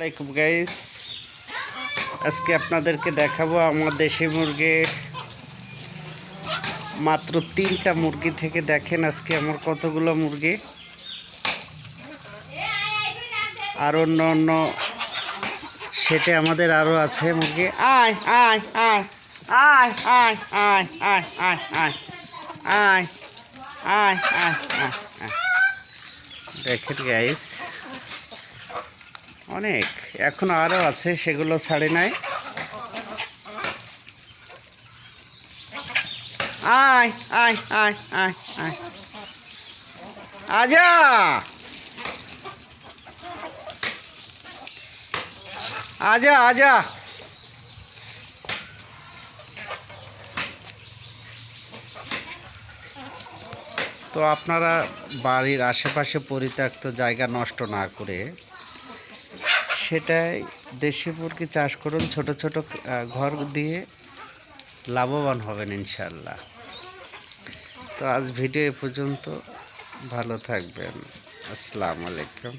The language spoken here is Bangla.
আলাইকুম গাইস আজকে আপনাদেরকে দেখাবো আমার দেশি মুরগি মাত্র তিনটা মুরগি থেকে দেখেন আজকে আমার কতগুলো মুরগি আর অন্য অন্য সেটে আমাদের আরও আছে মুরগি আয় আয় আয় আয় আয় আয় আয় আয় আয় আয় আয় আয় আয় আয় দেখেন গাইস অনেক। এখনও আরও আছে, সেগুলো ছাড়ে নাই। আয় আয় আয় আয় আয়। আজা! আজা আজা! তো আপনারা বাড়ির আশেপাশে পরিত্যক্ত জায়গা নষ্ট না করে সেটাই দেশি মুরগি চাষ করুন, ছোট ছোট ঘর দিয়ে লাভবান হবেন ইনশাল্লাহ তো আজ ভিডিও এ পর্যন্ত ভালো থাকবেন। আসসালামু আলাইকুম।